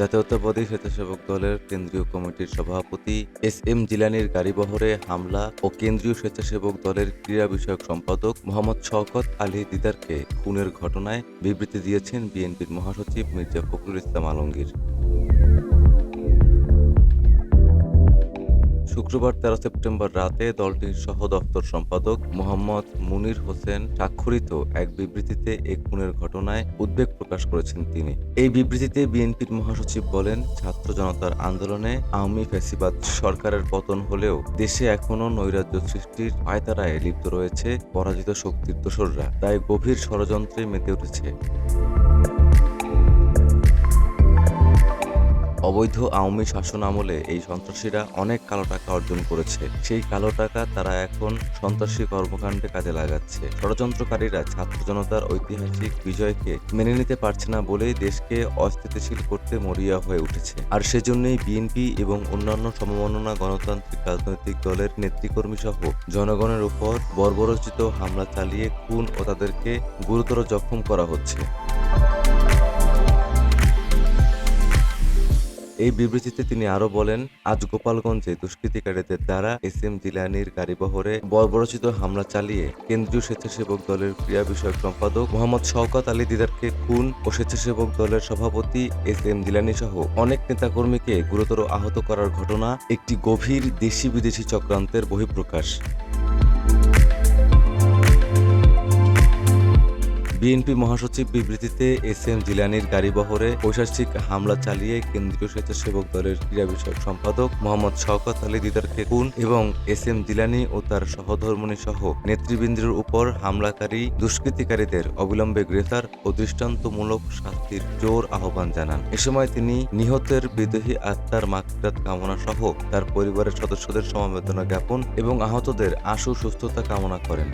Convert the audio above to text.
জাতীয়তাবাদী স্বেচ্ছাসেবক দলের কেন্দ্রীয় কমিটির সভাপতি এস এম জিলানির গাড়িবহরে হামলা ও কেন্দ্রীয় স্বেচ্ছাসেবক দলের ক্রীড়া বিষয়ক সম্পাদক মোহাম্মদ শওকত আলী দিদারকে খুনের ঘটনায় বিবৃতি দিয়েছেন বিএনপির মহাসচিব মির্জা ফখরুল ইসলাম আলমগীর। শুক্রবার তেরো সেপ্টেম্বর রাতে দলটির সহ দপ্তর সম্পাদক মোহাম্মদ মুনির হোসেন স্বাক্ষরিত এক বিবৃতিতে এ খুনের ঘটনায় উদ্বেগ প্রকাশ করেছেন তিনি। এই বিবৃতিতে বিএনপির মহাসচিব বলেন, ছাত্র জনতার আন্দোলনে আওয়ামী ফ্যাসিবাদ সরকারের পতন হলেও দেশে এখনও নৈরাজ্য সৃষ্টির পায়তারায় লিপ্ত রয়েছে পরাজিত শক্তির দোসররা। তাই গভীর ষড়যন্ত্রে মেতে উঠেছে। অবৈধ আওয়ামী শাসন আমলে এই সন্ত্রাসীরা অনেক কালো টাকা অর্জন করেছে। সেই কালো টাকা তারা এখন সন্ত্রাসী কর্মকাণ্ডে কাজে লাগাচ্ছে। ষড়যন্ত্রকারীরা ছাত্র জনতার ঐতিহাসিক বিজয়কে মেনে নিতে পারছে না বলেই দেশকে অস্থিতিশীল করতে মরিয়া হয়ে উঠেছে। আর সেজন্যই বিএনপি এবং অন্যান্য সমমননা গণতান্ত্রিক রাজনৈতিক দলের নেতৃকর্মী সহ জনগণের উপর বর্বরচিত হামলা চালিয়ে খুন ও তাদেরকে গুরুতর জখম করা হচ্ছে। এই বিবৃতিতে তিনি আরও বলেন, আজ গোপালগঞ্জে দুষ্কৃতিকারীদের দ্বারা এস এম জিলানির গাড়িবহরে বর্বরচিত হামলা চালিয়ে কেন্দ্রীয় স্বেচ্ছাসেবক দলের ক্রীড়া বিষয়ক সম্পাদক মোহাম্মদ শওকত আলী দিদারকে খুন ও স্বেচ্ছাসেবক দলের সভাপতি এস এম জিলানি সহ অনেক নেতাকর্মীকে গুরুতর আহত করার ঘটনা একটি গভীর দেশি বিদেশি চক্রান্তের বহিঃপ্রকাশ। বিএনপি মহাসচিব বিবৃতিতে এস এম জিলানির গাড়িবহরে ঐশাসিক হামলা চালিয়ে কেন্দ্রীয় স্বেচ্ছাসেবক দলের ক্রীড়া বিষয়ক সম্পাদক মোহাম্মদ শওকত আলী দিদারকে খুন এবং এস এম জিলানি ও তার সহধর্মণী সহ নেতৃবৃন্দের উপর হামলাকারী দুষ্কৃতিকারীদের অবিলম্বে গ্রেফতার ও দৃষ্টান্তমূলক শাস্তির জোর আহ্বান জানান। এ সময় তিনি নিহতের বিদেহী আত্মার মাকফিরাত কামনা সহ তার পরিবারের সদস্যদের সমবেদনা জ্ঞাপন এবং আহতদের আশু সুস্থতা কামনা করেন।